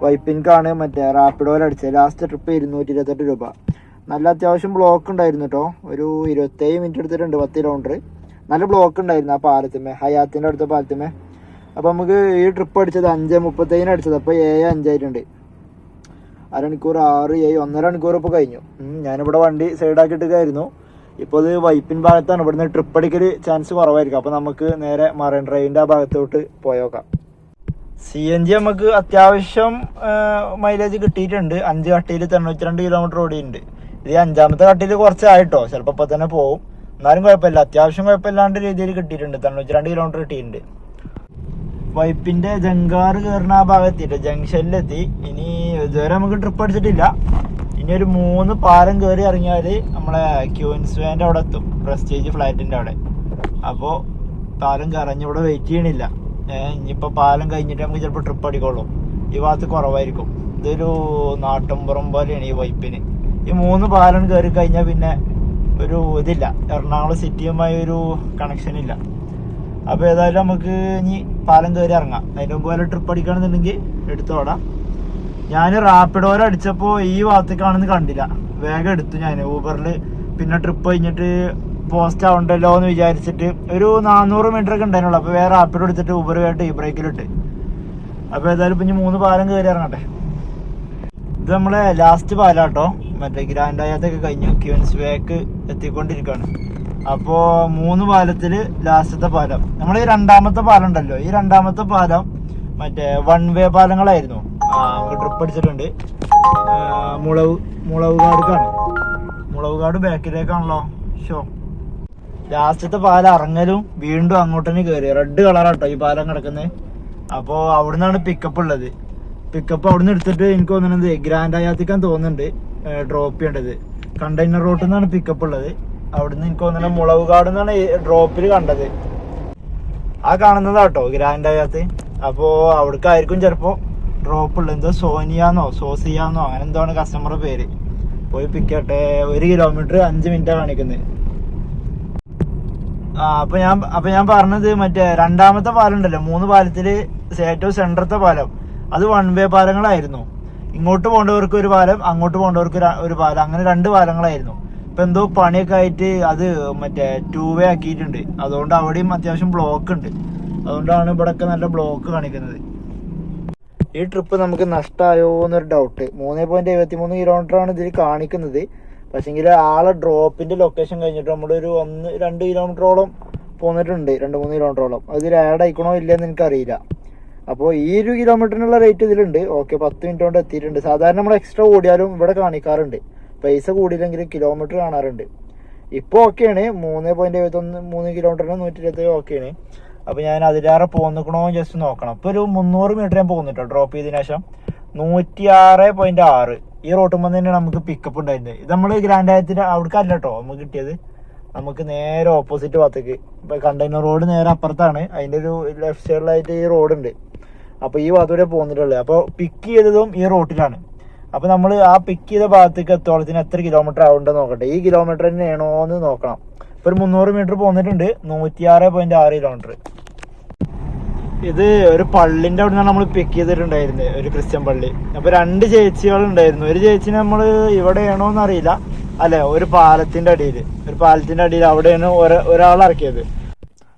വൈപ്പിൻകാണ് മറ്റേ റാപ്പിഡോയിൽ അടിച്ചത്. ലാസ്റ്റ് ട്രിപ്പ് ഇരുന്നൂറ്റി ഇരുപത്തെട്ട് രൂപ. നല്ല അത്യാവശ്യം ബ്ലോക്ക് ഉണ്ടായിരുന്നു കേട്ടോ ഒരു ഇരുപത്തേഴ് മിനിറ്റ് എടുത്തിട്ടുണ്ട് പത്ത് കിലോമീറ്റർ നല്ല ബ്ലോക്ക് ഉണ്ടായിരുന്നു ആ പാലത്തുമേ ഹയാത്തിന്റെ അടുത്ത പാലത്തുമേ അപ്പോൾ നമുക്ക് ഈ ട്രിപ്പ് അടിച്ചത് അഞ്ച് മുപ്പത്തേഴിന് അടിച്ചത്. അപ്പോൾ ഏഴ് അഞ്ചായിട്ടുണ്ട് അരമണിക്കൂർ ആറ് ഏഴ് ഒന്നര മണിക്കൂർ ഇപ്പോൾ കഴിഞ്ഞു. ഞാനിവിടെ വണ്ടി സൈഡാക്കിയിട്ടൊക്കെയായിരുന്നു ഇപ്പോൾ ഇത് വൈപ്പിൻ ഭാഗത്താണ്. ഇവിടുന്ന് ട്രിപ്പ് അടിക്കൽ ചാൻസ് കുറവായിരിക്കും. അപ്പോൾ നമുക്ക് നേരെ മറൈൻ ഡ്രൈവിന്റെ ആ ഭാഗത്തോട്ട് പോയേക്കാം. സി എൻ ജി നമുക്ക് അത്യാവശ്യം മൈലേജ് കിട്ടിയിട്ടുണ്ട്. അഞ്ച് കട്ടിയിൽ തൊണ്ണൂറ്റി രണ്ട് കിലോമീറ്റർ ഓടിയിട്ടുണ്ട്. ഇത് അഞ്ചാമത്തെ കട്ടിയിൽ കുറച്ചായിട്ടോ. ചിലപ്പോൾ ഇപ്പം തന്നെ പോകും എന്നാലും കുഴപ്പമില്ല. അത്യാവശ്യം കുഴപ്പമില്ലാണ്ട് രീതിയിൽ കിട്ടിയിട്ടുണ്ട്. തൊണ്ണൂറ്റി രണ്ട് കിലോമീറ്റർ കിട്ടിയിട്ടുണ്ട്. വൈപ്പിന്റെ ജങ്കാറ് കയറുന്ന ആ ഭാഗത്തിട്ട് ജംഗ്ഷനിലെത്തി. ഇനി ഇതുവരെ നമുക്ക് ട്രിപ്പ് അടിച്ചിട്ടില്ല. ഇനി ഒരു മൂന്ന് പാലം കയറി ഇറങ്ങിയാൽ നമ്മളെ ക്യൂൻസ് വാന്റെ അവിടെ എത്തും. പ്രസ്റ്റേജ് ഫ്ലാറ്റിന്റെ അവിടെ. അപ്പോൾ പാലം കയറഞ്ഞ് ഇവിടെ വെയിറ്റ് ചെയ്യണില്ല. ഇനിയിപ്പോൾ പാലം കഴിഞ്ഞിട്ട് നമുക്ക് ചിലപ്പോൾ ട്രിപ്പ് അടിക്കുള്ളൂ ഈ ഭാഗത്ത് കുറവായിരിക്കും. ഇതൊരു നാട്ടുംപുറം പോലെയാണ് ഈ വൈപ്പിന്. ഈ മൂന്ന് പാലം കയറി കഴിഞ്ഞാൽ പിന്നെ ഒരു ഇതില്ല. എറണാകുളം സിറ്റിയുമായി ഒരു കണക്ഷൻ ഇല്ല. അപ്പോൾ ഏതായാലും നമുക്ക് ഇനി പാലം കയറി ഇറങ്ങാം. അതിന് മുമ്പ് വല്ല ട്രിപ്പ് അടിക്കണമെന്നുണ്ടെങ്കിൽ എടുത്തോടാം. ഞാൻ റാപ്പിഡോയിൽ അടിച്ചപ്പോൾ ഈ ഭാഗത്തേക്കാണെന്ന് കണ്ടില്ല. വേഗം എടുത്തു ഞാൻ ഊബറിൽ പിന്നെ ട്രിപ്പ് കഴിഞ്ഞിട്ട് പോസ്റ്റ് ആവണ്ടല്ലോ എന്ന് വിചാരിച്ചിട്ട് ഒരു നാനൂറ് മീറ്റർ ഒക്കെ ഉണ്ടായിരുന്നുള്ളൂ. അപ്പോൾ വേറെ റാപ്പിഡോ എടുത്തിട്ട് ഊബർ വേട്ട് ഈ ബ്രേക്കിലിട്ട്. അപ്പോൾ ഏതായാലും ഇനി മൂന്ന് പാലം കയറി ഇറങ്ങട്ടെ. ഇത് നമ്മളെ ലാസ്റ്റ് പാലാട്ടോ. മറ്റേ ഗ്രാൻഡ് ആയാത്തൊക്കെ കഴിഞ്ഞു. ക്യൂൻസ് വേക്ക് എത്തിക്കൊണ്ടിരിക്കുകയാണ് അപ്പോൾ മൂന്ന് പാലത്തിൽ ലാസ്റ്റത്തെ പാലം. നമ്മൾ ഈ രണ്ടാമത്തെ പാലം ഉണ്ടല്ലോ. ഈ രണ്ടാമത്തെ പാലം മറ്റേ വൺ വേ പാലങ്ങളായിരുന്നു. നമുക്ക് ട്രിപ്പ് അടിച്ചിട്ടുണ്ട്. മുളവ് മുളവ് മുളവുകാടുക്കാണ് മുളവുകാട് ബാക്കിലേക്കാണല്ലോ. ഷോ ലാസ്റ്റത്തെ പാലം ഇറങ്ങലും വീണ്ടും അങ്ങോട്ട് തന്നെ കയറി റെഡ് കളറാട്ടോ ഈ പാലം കിടക്കുന്നത് അപ്പോൾ അവിടെ നിന്നാണ് പിക്കപ്പ് ഉള്ളത്. പിക്കപ്പ് അവിടെ നിന്ന് എടുത്തിട്ട് എനിക്ക് തോന്നുന്നത് ഗ്രാൻഡ് ആയാത്തിക്കാൻ തോന്നുന്നുണ്ട്. ഡ്രോപ്പ് ചെയ്യേണ്ടത്. കണ്ടെയ്നർ റോട്ടിൽ നിന്നാണ് പിക്കപ്പ് ഉള്ളത്. അവിടുന്ന് എനിക്ക് തോന്നുന്നത് മുളവുകാട് നിന്നാണ് ഡ്രോപ്പിൽ കണ്ടത്. ആ കാണുന്നതാട്ടോ ഗ്രാൻഡ് ആയാത്ത് അപ്പോൾ അവിടേക്കായിരിക്കും ചിലപ്പോൾ ഡ്രോപ്പ് ഉള്ളത് എന്തോ സോനിയാന്നോ സോസിയാന്നോ അങ്ങനെ എന്തോ ആണ് കസ്റ്റമർ പേര്. പോയി പിക്കട്ടെ ഒരു കിലോമീറ്റർ അഞ്ച് മിനിറ്റാണ് കാണിക്കുന്നത് ആ അപ്പൊ ഞാൻ അപ്പൊ ഞാൻ പറഞ്ഞത് മറ്റേ രണ്ടാമത്തെ പാലം ഉണ്ടല്ലോ മൂന്ന് പാലത്തിൽ ഏറ്റവും സെൻട്രത്തെ പാലം. അത് വൺ വേ പാലങ്ങളായിരുന്നു. ഇങ്ങോട്ട് പോകേണ്ടവർക്ക് ഒരു പാലം അങ്ങോട്ട് പോകേണ്ടവർക്ക് ഒരു പാലം അങ്ങനെ രണ്ട് പാലങ്ങളായിരുന്നു. ഇപ്പൊ എന്തോ പണിയൊക്കെ ആയിട്ട് അത് മറ്റേ ടൂ വേ ആക്കിയിട്ടുണ്ട്. അതുകൊണ്ട് അവിടെയും അത്യാവശ്യം ബ്ലോക്ക് ഉണ്ട്. അതുകൊണ്ടാണ് ഇവിടെയൊക്കെ നല്ല ബ്ലോക്ക് കാണിക്കുന്നത്. ഈ ട്രിപ്പ് നമുക്ക് നഷ്ടമായോ എന്നൊരു ഡൗട്ട് മൂന്ന് പോയിന്റ് എഴുപത്തി മൂന്ന് കിലോമീറ്റർ ആണ് ഇതിൽ കാണിക്കുന്നത്. പക്ഷേങ്കിൽ ആളെ ഡ്രോപ്പിന്റെ ലൊക്കേഷൻ കഴിഞ്ഞിട്ട് നമ്മളൊരു ഒന്ന് രണ്ട് കിലോമീറ്ററോളം പോന്നിട്ടുണ്ട്. രണ്ട് മൂന്ന് കിലോമീറ്ററോളം അതിൽ ആഡ് ആയിക്കണോ ഇല്ലെന്ന് എനിക്കറിയില്ല. അപ്പോൾ ഈ ഒരു കിലോമീറ്ററിനുള്ള റേറ്റ് ഇതിലുണ്ട്. ഓക്കെ പത്ത് മിനിറ്റ് കൊണ്ട് എത്തിയിട്ടുണ്ട്. സാധാരണ നമ്മൾ എക്സ്ട്രാ ഓടിയാലും ഇവിടെ കാണിക്കാറുണ്ട്. പൈസ കൂടിയില്ലെങ്കിലും കിലോമീറ്റർ കാണാറുണ്ട്. ഇപ്പോൾ ഓക്കെയാണ് മൂന്ന് പോയിന്റ് എഴുപത്തൊന്ന് മൂന്ന് കിലോമീറ്ററിന് നൂറ്റി ഇരുപത്തി ഓക്കെയാണ് അപ്പോൾ ഞാൻ അതിലേറെ പോന്നിക്കണോ ജസ്റ്റ് നോക്കണം. ഇപ്പോൾ ഒരു മുന്നൂറ് മീറ്റർ ഞാൻ പോന്നിട്ടോ ഡ്രോപ്പ് ചെയ്തതിനു ശേഷം. നൂറ്റി ആറ് പോയിന്റ് ആറ്. ഈ റോട്ടുമ്പോൾ തന്നെ നമുക്ക് പിക്കപ്പ് ഉണ്ടായിരുന്നത് ഇത് നമ്മൾ ഗ്രാൻഡ് അവിടേക്ക് അല്ല കേട്ടോ നമുക്ക് കിട്ടിയത്. നമുക്ക് നേരെ ഓപ്പോസിറ്റ് ഭാഗത്തേക്ക്. ഇപ്പൊ കണ്ടെയ്നർ റോഡ് നേരെ അപ്പുറത്താണ്. അതിന്റെ ഒരു ലെഫ്റ്റ് സൈഡിലായിട്ട് ഈ റോഡ് ഉണ്ട്. അപ്പൊ ഈ ഭാഗത്തൂടെ പോകുന്നിട്ടുള്ളത് അപ്പോൾ പിക്ക് ചെയ്തതും ഈ റോട്ടിലാണ് അപ്പൊ നമ്മൾ ആ പിക്ക് ചെയ്ത ഭാഗത്തേക്ക് എത്തോളത്തിന് എത്ര കിലോമീറ്റർ ആവുണ്ടെന്ന് നോക്കട്ടെ. ഈ കിലോമീറ്റർ തന്നെയാണോ എന്ന് നോക്കണം. ഒരു മുന്നൂറ് മീറ്റർ പോന്നിട്ടുണ്ട്. നൂറ്റിയാറ് പോയിന്റ് ആറ് കിലോമീറ്റർ ഇത് ഒരു പള്ളിന്റെ അവിടെ നിന്നാണ് നമ്മൾ പിക്ക് ചെയ്തിട്ടുണ്ടായിരുന്നത്. ഒരു ക്രിസ്ത്യൻ പള്ളി. അപ്പൊ രണ്ട് ചേച്ചികൾ ഉണ്ടായിരുന്നു ഒരു ചേച്ചിനെ നമ്മൾ ഇവിടെയാണോ എന്ന് അറിയില്ല അല്ലെ? ഒരു പാലത്തിന്റെ അടിയിൽ ഒരു പാലത്തിന്റെ അടിയിൽ അവിടെയാണ് ഒര- ഒരാൾ ഇറക്കിയത്.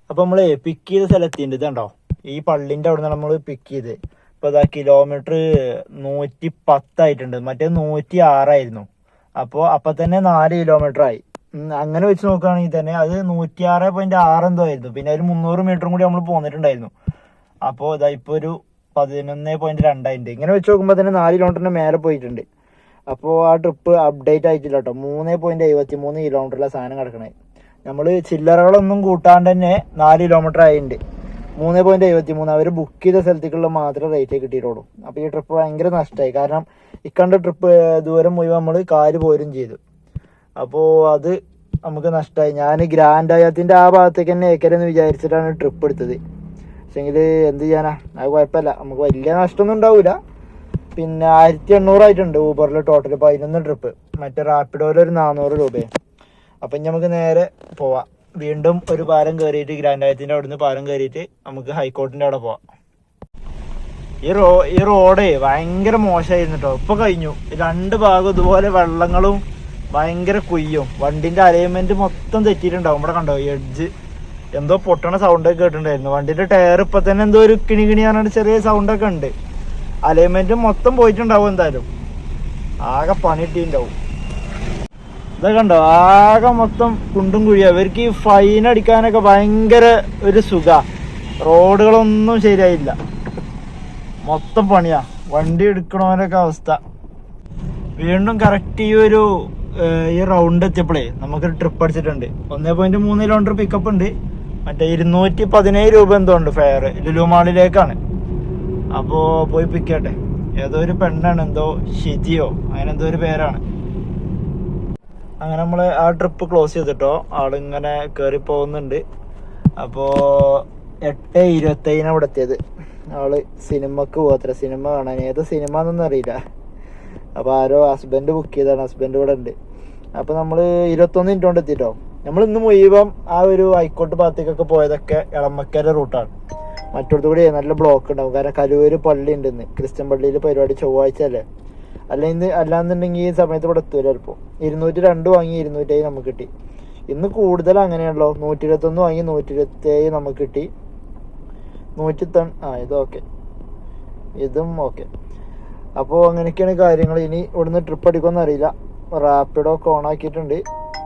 അപ്പൊ നമ്മൾ പിക്ക് ചെയ്ത സ്ഥലത്തിന്റെ ഇതുണ്ടോ ഈ പള്ളിന്റെ അവിടെ നിന്നാണ് നമ്മൾ പിക്ക് ചെയ്ത് ഇപ്പൊ ഇതാ കിലോമീറ്റർ നൂറ്റി പത്തായിട്ടുണ്ട് മറ്റേ നൂറ്റി ആറായിരുന്നു അപ്പോ അപ്പൊ തന്നെ നാല് കിലോമീറ്റർ ആയി. അങ്ങനെ വെച്ച് നോക്കുകയാണെങ്കിൽ തന്നെ അത് നൂറ്റി ആറ് പോയിന്റ് ആറ് എന്തോ ആയിരുന്നു. പിന്നെ ഒരു മുന്നൂറ് മീറ്ററും കൂടി നമ്മൾ പോന്നിട്ടുണ്ടായിരുന്നു. അപ്പോൾ ഇതാ ഇപ്പോൾ ഒരു പതിനൊന്ന് പോയിന്റ് രണ്ടായിട്ടുണ്ട് ഇങ്ങനെ വെച്ച് നോക്കുമ്പോൾ തന്നെ നാല് കിലോമീറ്ററിന് മേലെ പോയിട്ടുണ്ട്. അപ്പോൾ ആ ട്രിപ്പ് അപ്ഡേറ്റ് ആയിട്ടില്ല കേട്ടോ മൂന്ന് പോയിന്റ് എഴുപത്തി മൂന്ന് കിലോമീറ്ററിലെ സാധനം കിടക്കണേ. നമ്മൾ ചില്ലറകളൊന്നും കൂട്ടാണ്ട് തന്നെ നാല് കിലോമീറ്റർ ആയിട്ടുണ്ട് മൂന്ന് പോയിന്റ് എഴുപത്തി മൂന്ന് അവർ ബുക്ക് ചെയ്ത സ്ഥലത്തേക്കുള്ള മാത്രം റേറ്റ് കിട്ടിയിട്ടുള്ളൂ. അപ്പോൾ ഈ ട്രിപ്പ് ഭയങ്കര നഷ്ടമായി കാരണം ഇക്കണ്ട ട്രിപ്പ് ദൂരം മുഴുവൻ നമ്മൾ കാൽ പോരും ചെയ്തു. അപ്പോൾ അത് നമുക്ക് നഷ്ടമായി ഞാൻ ഗ്രാൻഡ് ആയത്തിന്റെ ആ ഭാഗത്തേക്ക് തന്നെ ഏക്കരെന്ന് വിചാരിച്ചിട്ടാണ് ട്രിപ്പ് എടുത്തത്. പക്ഷേങ്കിൽ എന്ത് ചെയ്യാനാ? അത് കുഴപ്പമില്ല. നമുക്ക് വലിയ നഷ്ടമൊന്നും ഉണ്ടാവില്ല പിന്നെ ആയിരത്തി എണ്ണൂറായിട്ടുണ്ട് ഊബറിൽ ടോട്ടൽ പതിനൊന്ന് ട്രിപ്പ് മറ്റേ റാപ്പിഡോയിൽ ഒരു നാനൂറ് രൂപയും. അപ്പം ഇനി നമുക്ക് നേരെ പോവാം. വീണ്ടും ഒരു പാലം കയറിയിട്ട് ഗ്രാൻഡ് അവിടെ അവിടുന്ന് പാലം കയറിയിട്ട് നമുക്ക് ഹൈക്കോർട്ടിന്റെ അവിടെ പോവാം. ഈ റോ ഈ റോഡേ ഭയങ്കര മോശമായിരുന്നു കേട്ടോ ഇപ്പൊ കഴിഞ്ഞു. രണ്ട് ഭാഗം ഇതുപോലെ വെള്ളങ്ങളും ഭയങ്കര കുയ്യും. വണ്ടിന്റെ അലൈൻമെന്റ് മൊത്തം തെറ്റിയിട്ടുണ്ടാവും. ഇവിടെ കണ്ടോ എഡ്ജ് എന്തോ പൊട്ടണ സൗണ്ട് ഒക്കെ കേട്ടിട്ടുണ്ടായിരുന്നു. വണ്ടിന്റെ ടയർ ഇപ്പൊ തന്നെ എന്തോ ഒരു കിണി കിണി പറഞ്ഞ ചെറിയ സൗണ്ട് ഒക്കെ ഉണ്ട്. അലൈൻമെന്റ് മൊത്തം പോയിട്ടുണ്ടാവും എന്തായാലും. ആകെ പണി ഇട്ടിണ്ടാവും ഇതൊക്കെ കണ്ടോ ആകെ മൊത്തം കുണ്ടും കുഴിയാ. ഇവർക്ക് ഈ ഫൈൻ അടിക്കാനൊക്കെ ഭയങ്കര ഒരു സുഖ. റോഡുകളൊന്നും ശരിയായില്ല. മൊത്തം പണിയാ. വണ്ടി എടുക്കണവരൊക്കെ അവസ്ഥ. വീണ്ടും കറക്റ്റ് ഈ ഒരു ഈ റൗണ്ട് എത്തിയപ്പോഴേ നമുക്കൊരു ട്രിപ്പ് അടിച്ചിട്ടുണ്ട്. ഒന്നേ പോയിന്റ് മൂന്ന് കിലോമീറ്റർ പിക്കപ്പ് ഉണ്ട്. മറ്റേ ഇരുന്നൂറ്റി പതിനേഴ് രൂപ എന്തോ ഉണ്ട് ഫെയർ ലുലു മാളിലേക്കാണ് അപ്പോ പോയി പിക്കട്ടെ ഏതോ ഒരു പെണ്ണാണ് എന്തോ ഷിജിയോ അങ്ങനെ എന്തോ ഒരു പേരാണ്. അങ്ങനെ നമ്മൾ ആ ട്രിപ്പ് ക്ലോസ് ചെയ്തിട്ടോ. ആളിങ്ങനെ കയറി പോകുന്നുണ്ട്. അപ്പോൾ എട്ട് ഇരുപത്തേഴിനാണ് അവിടെ എത്തിയത്. ആൾ സിനിമക്ക് പോകത്ര സിനിമ കാണാൻ. ഏത് സിനിമ എന്നൊന്നും അറിയില്ല. അപ്പോൾ ആരോ ഹസ്ബൻഡ് ബുക്ക് ചെയ്താണ് ഹസ്ബൻഡ് ഇവിടെ ഉണ്ട്. അപ്പോൾ നമ്മൾ ഇരുപത്തൊന്ന് മിനിറ്റ് കൊണ്ട് എത്തിട്ടോ. നമ്മൾ ഇന്ന് മുഴുവൻ ആ ഒരു ഹൈക്കോട്ട് ഭാഗത്തേക്കൊക്കെ പോയതൊക്കെ ഇളമക്കര റൂട്ടാണ് മറ്റൊടത്ത് കൂടി നല്ല ബ്ലോക്ക് ഉണ്ടാവും. കാരണം കലൂര് പള്ളി ഉണ്ട് ഇന്ന്. ക്രിസ്ത്യൻ പള്ളിയിൽ പരിപാടി ചൊവ്വാഴ്ച അല്ലേ? അല്ല ഇന്ന് അല്ലാന്നുണ്ടെങ്കിൽ ഈ സമയത്ത് ഇവിടെ എത്തൂല ചിലപ്പോൾ ഇരുന്നൂറ്റി രണ്ട് വാങ്ങി ഇരുന്നൂറ്റി നമുക്ക് കിട്ടി. ഇന്ന് കൂടുതൽ അങ്ങനെയാണല്ലോ. നൂറ്റി ഇരുപത്തൊന്ന് വാങ്ങി നൂറ്റി ഇരുപത്തി ഏഴ് നമുക്ക് കിട്ടി. നൂറ്റി തൊൺ ആ ഇത് ഓക്കെ ഇതും ഓക്കെ അപ്പോൾ അങ്ങനെയൊക്കെയാണ് കാര്യങ്ങൾ ഇനി ഇവിടുന്ന് ട്രിപ്പ് അടിക്കുമെന്ന് അറിയില്ല. റാപ്പിഡോ ഒക്കെ ഓണാക്കിയിട്ടുണ്ട്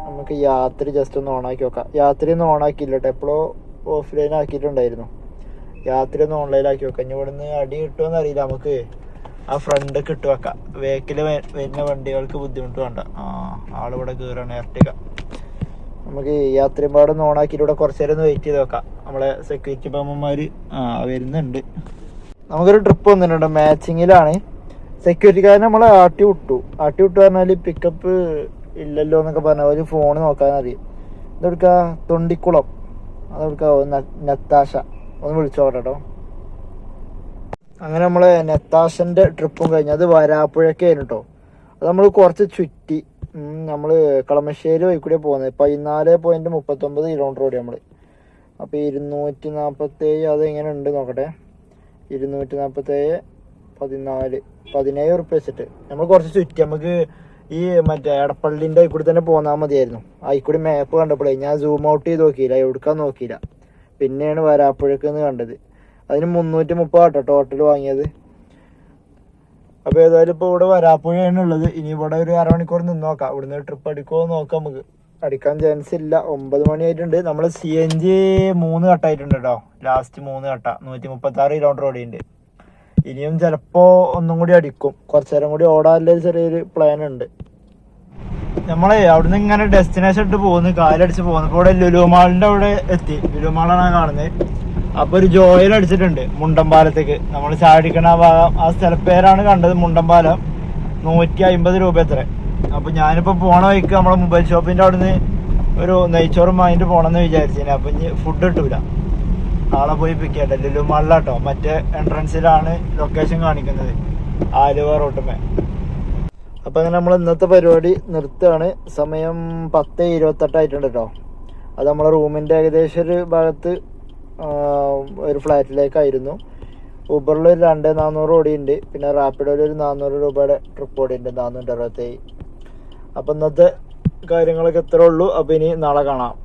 നമുക്ക് യാത്ര ജസ്റ്റ് ഒന്ന് ഓണാക്കി നോക്കാം. യാത്രയൊന്നും ഓണാക്കിയില്ല കേട്ടോ എപ്പോഴോ ഓഫ്ലൈൻ ആക്കിയിട്ടുണ്ടായിരുന്നു. യാത്രയൊന്നും ഓൺലൈൻ ആക്കി വെക്കാം ഇനി ഇവിടുന്ന് അടി കിട്ടുമെന്ന് അറിയില്ല. നമുക്ക് ആ ഫ്രണ്ട് ഇട്ട് വെക്കാം. വേക്കിൽ വരുന്ന വണ്ടികൾക്ക് ബുദ്ധിമുട്ട് വേണ്ട. ആ ആളിവിടെ കയറാണ് ഇരട്ടിക. നമുക്ക് യാത്രയും ഒന്ന് ഓണാക്കിയിട്ട് ഇവിടെ കുറച്ച് നേരം ഒന്ന് വെയിറ്റ് ചെയ്ത് വെക്കാം. നമ്മളെ സെക്യൂരിറ്റി പാമ്പന്മാര് ആ വരുന്നുണ്ട്. നമുക്കൊരു ട്രിപ്പ് വന്നിട്ടുണ്ട്. മാച്ചിങ്ങിലാണ് സെക്യൂരിറ്റിക്കാരൻ നമ്മളെ ആട്ടി വിട്ടു. ആട്ടി വിട്ടു പറഞ്ഞാൽ പിക്കപ്പ് ഇല്ലല്ലോ എന്നൊക്കെ പറഞ്ഞ. ഒരു ഫോൺ നോക്കാൻ അറിയും. ഇതെടുക്കാ തൊണ്ടിക്കുളം. അതെടുക്ക നത്താശ. ഒന്ന് വിളിച്ചോട്ടെ കേട്ടോ. അങ്ങനെ നമ്മളെ നത്താശന്റെ ട്രിപ്പും കഴിഞ്ഞ്. അത് വരാപ്പുഴക്കായിരുന്നു കേട്ടോ അത് നമ്മൾ കുറച്ച് ചുറ്റി. നമ്മൾ കളമശ്ശേരി വഴി കൂടെ പോകുന്നത് പതിനാല് പോയിന്റ് മുപ്പത്തൊമ്പത് കിലോമീറ്റർ ഓടി നമ്മൾ അപ്പോൾ ഇരുന്നൂറ്റി നാൽപ്പത്തേഴ് അത് എങ്ങനെ ഉണ്ട് നോക്കട്ടെ. ഇരുന്നൂറ്റി നാൽപ്പത്തേഴ് പതിനാല്. പതിനേഴ് ഉറുപ്പ്യ വെച്ചിട്ട്. നമ്മൾ കുറച്ച് ചുറ്റി നമുക്ക് ഈ മറ്റേ എടപ്പള്ളിന്റെ കൂടി തന്നെ പോന്നാൽ മതിയായിരുന്നു. കൂടി മാപ്പ് കണ്ടപ്പോഴേ ഞാൻ സൂം ഔട്ട് ചെയ്ത് നോക്കിയില്ല എവിടുക്കാൻ നോക്കിയില്ല. പിന്നെയാണ് വരാപ്പുഴക്കെന്ന് കണ്ടത്. അതിന് മുന്നൂറ്റി മുപ്പത് കേട്ടോ ടോട്ടൽ വാങ്ങിയത്. അപ്പോൾ ഏതായാലും ഇപ്പോൾ ഇവിടെ വരാപ്പുഴയാണ് ഉള്ളത്. ഇനി ഇവിടെ ഒരു അരമണിക്കൂർ നിന്ന് നോക്കാം. ഇവിടുന്ന് ട്രിപ്പ് അടിക്കുമോ നോക്കാം നമുക്ക്. അടിക്കാൻ ചാൻസ് ഇല്ല. ഒമ്പത് മണിയായിട്ടുണ്ട്. നമ്മൾ സി എൻ ജി മൂന്ന് കട്ടായിട്ടുണ്ട് കേട്ടോ. ലാസ്റ്റ് മൂന്ന് കട്ട നൂറ്റി മുപ്പത്താറ് കിലോമീറ്റർ ഓടിയുണ്ട് ഇനിയും ചിലപ്പോ ഒന്നും കൂടി അടിക്കും. കുറച്ചേരം കൂടി ഓടാനുള്ള ചെറിയൊരു പ്ലാൻ ഉണ്ട്. നമ്മളെ അവിടുന്ന് ഇങ്ങനെ ഡെസ്റ്റിനേഷൻ ഇട്ട് പോകുന്നു കാലടിച്ച് പോകുന്നു ഇപ്പൊ ഇവിടെ ലുലുമാളിന്റെ അവിടെ എത്തി. ലുലുമാളാണ് കാണുന്നത്. അപ്പൊ ഒരു ജോയിൽ അടിച്ചിട്ടുണ്ട് മുണ്ടമ്പാലത്തേക്ക്. നമ്മൾ ചാടിക്കണ ഭാഗം ആ സ്ഥലപ്പേരാണ് കണ്ടത് മുണ്ടമ്പാലം. നൂറ്റി അമ്പത് രൂപ എത്ര. അപ്പൊ ഞാനിപ്പോ പോണ വഴിക്ക് നമ്മളെ മൊബൈൽ ഷോപ്പിന്റെ അവിടുന്ന് ഒരു നെയ്ച്ചോറും വാങ്ങിട്ട് പോണെന്ന് വിചാരിച്ചു അപ്പൊ ഇനി ഫുഡ് കിട്ടൂല. നാളെ പോയി പിക്ക് ചെയ്യട്ടെ ലുലു മാളിലാട്ടോ മറ്റേ എൻട്രൻസിലാണ് ലൊക്കേഷൻ കാണിക്കുന്നത്. ആലുവ റോട്ടുമേ അപ്പൊ അങ്ങനെ നമ്മൾ ഇന്നത്തെ പരിപാടി നിർത്തുകയാണ്. സമയം പത്ത് ഇരുപത്തെട്ടായിട്ടുണ്ട് കേട്ടോ അത് നമ്മളെ റൂമിന്റെ ഏകദേശം ഒരു ഭാഗത്ത് ഒരു ഫ്ലാറ്റിലേക്കായിരുന്നു. ഊബറിൽ ഒരു രണ്ട് നാനൂറ് ഓടിയുണ്ട്. പിന്നെ റാപ്പിഡോയിൽ ഒരു നാനൂറ് രൂപയുടെ ട്രിപ്പ് ഓടിയുണ്ട്. നാനൂറ്റി അറുപത്തേഴ് അപ്പം ഇന്നത്തെ കാര്യങ്ങളൊക്കെ ഇത്രേ ഉള്ളൂ. അപ്പം ഇനി നാളെ കാണാം.